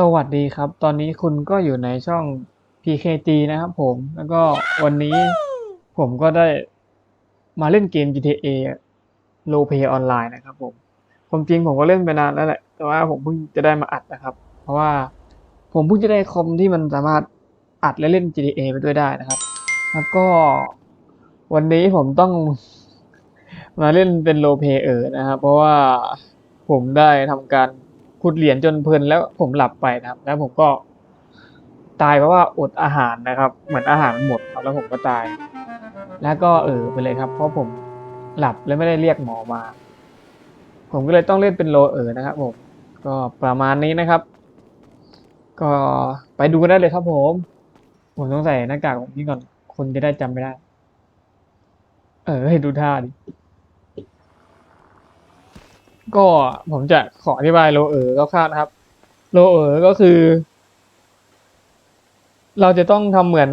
สวัสดีครับ ตอนนี้คุณก็อยู่ในช่อง PKG นะครับผม แล้วก็วันนี้ผมก็ได้มาเล่นเกม GTA Role Play Online นะครับผมความจริงผมก็เล่นไปนานแล้วแหละ แต่ว่าผมเพิ่งจะได้มาอัดนะครับ เพราะว่าผมเพิ่งจะได้คอมที่มันสามารถอัดและเล่น GTA ไปด้วยได้นะครับ แล้วก็วันนี้ผมต้องมาเล่นเป็นโลเพลเออนะครับ เพราะว่าผมได้ทำการ ขุดเหรียญจนเพลินแล้วผมหลับไปนะครับ แล้วผมก็ตายเพราะว่าอดอาหารนะครับ เหมือนอาหารมันหมดครับแล้วผมก็ตาย แล้วก็เออไปเลยครับ เพราะผมหลับแล้วไม่ได้เรียกหมอมา ผมก็เลยต้องเล่นเป็นโรลเออร์นะครับผมก็ประมาณนี้นะครับ ก็ไปดูกันได้เลยครับผม ผมต้องใส่หน้ากากของพี่ก่อนคนจะได้จำไม่ได้ เออให้ดูท่าดิ ก็ผมจะขออธิบายโลเออร์คร่าวๆนะครับ โลเออร์ก็คือ เราจะต้องทำเหมือน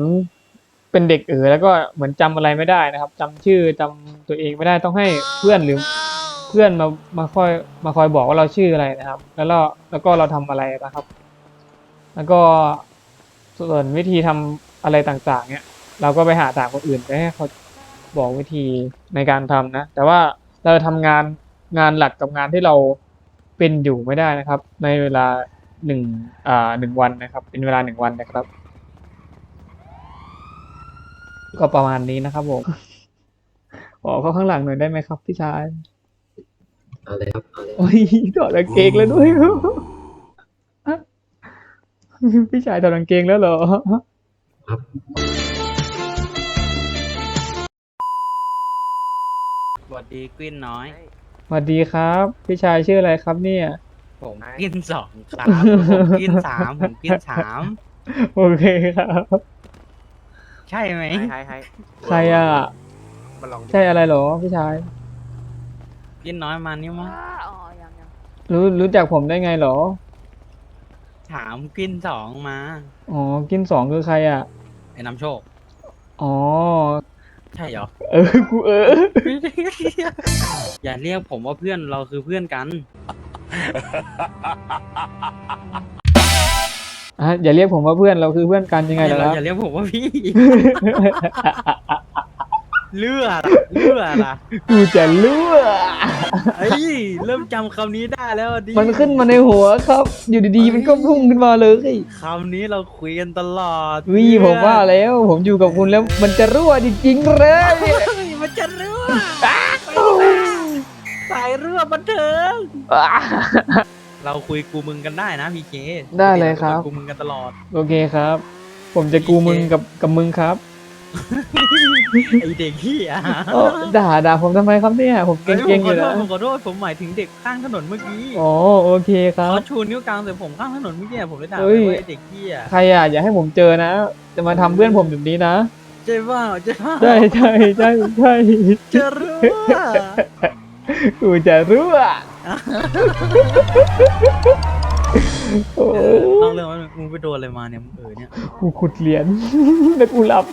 เป็นเด็กเออแล้วก็เหมือนจำอะไรไม่ได้นะครับจำชื่อจำตัวเองไม่ได้ต้องให้เพื่อนหรือเพื่อนมามาคอยมาคอยบอกว่าเราชื่ออะไรนะครับ แล้วเราแล้วก็เราทำอะไรนะครับ แล้วก็ส่วนวิธีทำอะไรต่างๆ เนี่ย เราก็ไปหาถามคนอื่นไปให้เขาบอกวิธีในการทำนะ แต่ว่าเราทำงาน งานหลักกับงานที่เราเป็นอยู่ไม่ได้นะครับ ในเวลาหนึ่งอ่าหนึ่งวันนะครับ เป็นเวลาหนึ่งวันนะครับ ก็ประมาณนี้นะครับผมขอเข้าข้างหลังหน่อยได้ไหมครับพี่ชายเอาเลยครับเอาเลยโอ้ยถอดกางเกงแล้วด้วยพี่ชายถอดกางเกงแล้วเหรอครับสวัสดีกวินน้อยส วัสดีครับ พี่ชายชื่ออะไรครับเนี่ย ผมกินสองครับผมกินสามผมกินสามโอเคครับ ใช่ไหมให้ให้ใครอะ มาลองดูใช่อะไรเหรอพี่ชาย กินน้อยมานี่มั้งอ๋อยังยังรู้รู้จักผมได้ไงเหรอ ถามกินสองมา อ๋อ กินสองคือใครอะ ไอ้น้ำโชค อ๋อ ใช่เหรอ เออ กูเออ อย่าเรียกผมว่าเพื่อนเราคือเพื่อนกัน อะอย่าเรียกผมว่าเพื่อนเราคือเพื่อนกันยังไงล่ะคเรารับอย่าเรียกผมว่าพี่ เลือดอะเลือดอะกูจะเลือเอ้ยเริ่มจำคำนี้ได้แล้วอะดิมันขึ้นมาในหัวครับ อยู่ดีๆ มันก็พุ่งขึ้นมาเลยคำนี้เราคุยกันตลอดวิผมว่าแล้ว ผมอยู่กับคุณแล้ว มันจะรั่วจริงๆเลยเฮ้ยมันจะรั่วสายรั่วบันเทิง เราคุยกูมึงกันได้นะพีเคได้เลยครับ กูมึงกันตลอด โอเคครับ ผมจะกูมึงกับกับมึงครับ ไอเด็กขี้อะเอ้อด่าด่าผมทำไมครับเนี่ย ผมเก่งๆอยู่นะนะผมขอโทษผมหมายถึงเด็กข้างถนนเมื่อกี้อ๋อโอเคครับ เขาชูนิ้วกลางใส่ผมข้างถนนเมื่อกี้ผมเลยด่าเฮ้ยไปว่าไอเด็กขี้อะใครอะอย่าให้ผมเจอนะ จะมาทำเพื่อนผมแบบนี้นะใช่ป่าใช่ป่าใช่ใช่ใช่ใช่จะรั่วกูจะรั่วโอ้เออเล่าเรื่องว่ามึงไปโดนอะไรมาเนี่ยมึงเออเนี่ยกูขุดเหรียญแล้วกูหลับ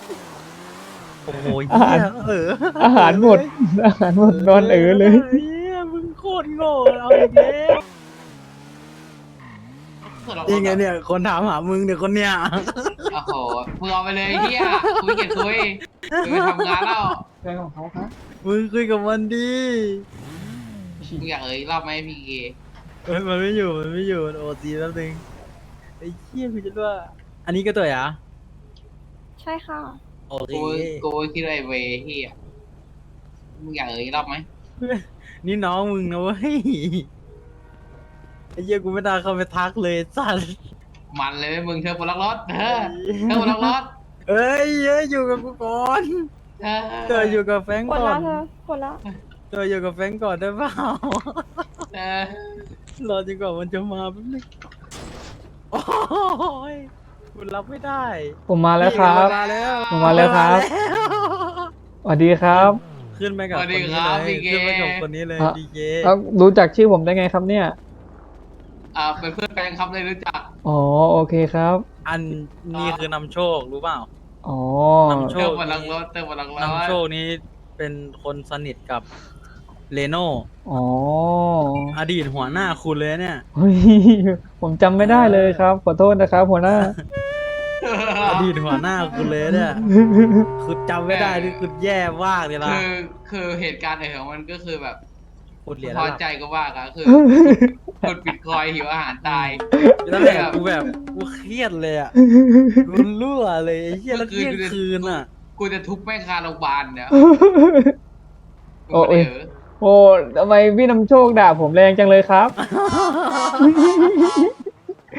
โอ้โหอาหารเหี้ยเอออาหารหมด อาหารหมดนอนเออเลย เหี้ยมึงโคตรโง่เอาอีกแล้วนี่ไงเนี่ยคนถามหามึงเนี่ยคนเนี้ยโอ้โหมึงเอาไปเลยไอ้เฮียคุยเกียดคุยมึงไปทำงานแล้วใช่ของเขาครับมึงคุยกับมันดีมึงอยากเอ่ยรอบไหมพี่เกเฮ้ยมันไม่อยู่มันไม่อยู่มันโอซีแป๊บนึงไอ้เหี้ยพี่จะว่า อันนี้ก็ตัวเหรอะ ใช่ค่ะ โอเคกูกูคิดว่าไอ้เวเฮียมึงอยากเอ่ยรอบไหมนี่น้องมึงนะเว้ยไอ้เหี้ยกูไม่ได้เข้าไปทักเลยสัสมันเลยมึงเธอบนลักรถเธอเธอบนลักรถเอ้ยเอ้ยอยู่กับกูก่อนเธเธออยู่กับแฟงกดก่อแล้นวเธอกดแล้วเธออยู่กับแฟงก่อนได้เปล่าเธอรอจนกว่ามันจะมาแป๊บนึงโอ้ย คุณรับไม่ได้ผมมาแล้วครับ มาแล้วผมมาแล้วครับมาแล้วสวัสดีครับขึ้นไปกับคนนี้เลย ขึ้นไปกับคนนี้เลยอะดีเจแล้วรู้จักชื่อผมได้ไงครับเนี่ย อ่า เป็นเพื่อนกันครับเลยรู้จัก อ๋อ โอเคครับ อันนี้คือนำโชครู้เปล่า อ๋อนำโชเธอคบนลักรถเธอบนลักรถนำโชคนี้เป็นคนสนิทกับเลโน่อ๋อ อดีตหัวหน้าคุณเลยเนี่ยเฮ้ยผมจำไม่ได้เลยครับ ขอโทษนะครับ หัวหน้า อดีตหัวหน้าคุณเลยเนี่ยคุณจำไม่ได้ที่คุณแย่มากเลยนะคือคือเหตุการณ์ในของมันก็คือแบบกดเหรียญพแล้วอล่ะใจก็ว่ากันคือกดปิดคอยหิวอาหารตายแล้วแบบกูแบบกูเครียดเลยอะกูรั่วเลยไอ้เหี้ยแล้วเที่ยงคืนอะ กูจะทุบแม่งคาโรงพยาบาลเนี่ยโอ้กูยไม่ได้เออโอ้ทำไมพี่นำโชคด่าผมแรงจังเลยครับ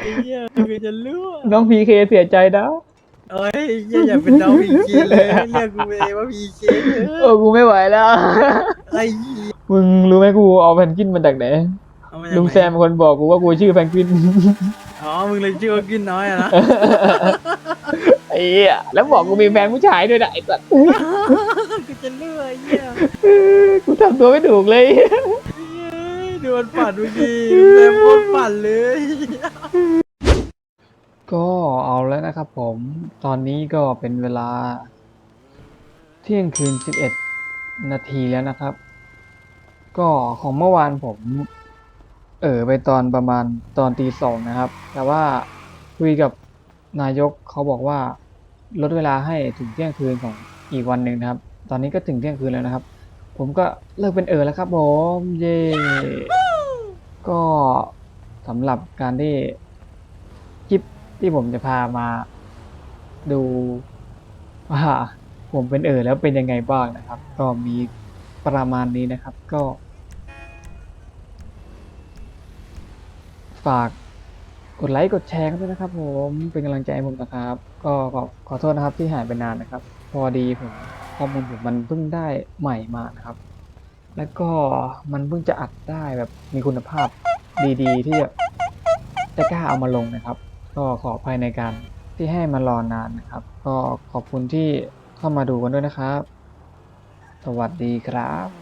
ไอ้เหี้ยกูจะรั่วน้องพีเคเสียใจนะเอ้ยเหี้ยอย่าเป็นน้องพีเคเลยเรียกกูเองว่าพีเคเถเอออะกูไม่ไหวแล้ว ไอ้เหี้ยมึงรู้ไหมกูเอาแพนกวินมาจากไหนเอาาจากไหนลุงแซมเป็นคนบอกกูว่ากูชื่อแพนกวินอ๋อมึงเลยชื่อว่ากินน้อยอะนะไอ้เหี้ยแล้วบอกกูมีแฟนผู้ชายด้วยนะไอ้สัสกูจะเลื่อยเหี้ย กูทำตัวไม่ถูกเลยเย้ย ดูมันปั่นเมื่อกี้แม่โคตรปั่นเลย ก็เอาแล้วนะครับผม ตอนนี้ก็เป็นเวลา เที่ยงคืน 11 นาทีแล้วนะครับ ก็ของเมื่อวานผม เออไปตอนประมาณตอนตีสองนะครับ แต่ว่าคุยกับนายกเขาบอกว่าลดเวลาให้ถึงเที่ยงคืนของอีกวันหนึ่งนะครับ ตอนนี้ก็ถึงเที่ยงคืนแล้วนะครับ ผมก็เลิกเป็นเออแล้วครับผมเย่ก็สำหรับการที่คลิปที่ผมจะพามาดูว่าผมเป็นเออแล้วเป็นยังไงบ้างนะครับ ก็มีประมาณนี้นะครับก็ ฝากกดไลค์กดแชร์กันด้วยนะครับผมเป็นกำลังใจให้ผมนะครับ ก็ขอขอโทษนะครับที่หายไปนานนะครับ พอดีผม ข้อมูลผมมันเพิ่งได้ใหม่มานะครับ แล้วก็มันเพิ่งจะอัดได้แบบมีคุณภาพดีๆ ที่จะจะกล้าเอามาลงนะครับ ก็ขออภัยในการที่ให้มารอนานนะครับ ก็ขอบคุณที่เข้ามาดูกันด้วยนะครับ สวัสดีครับ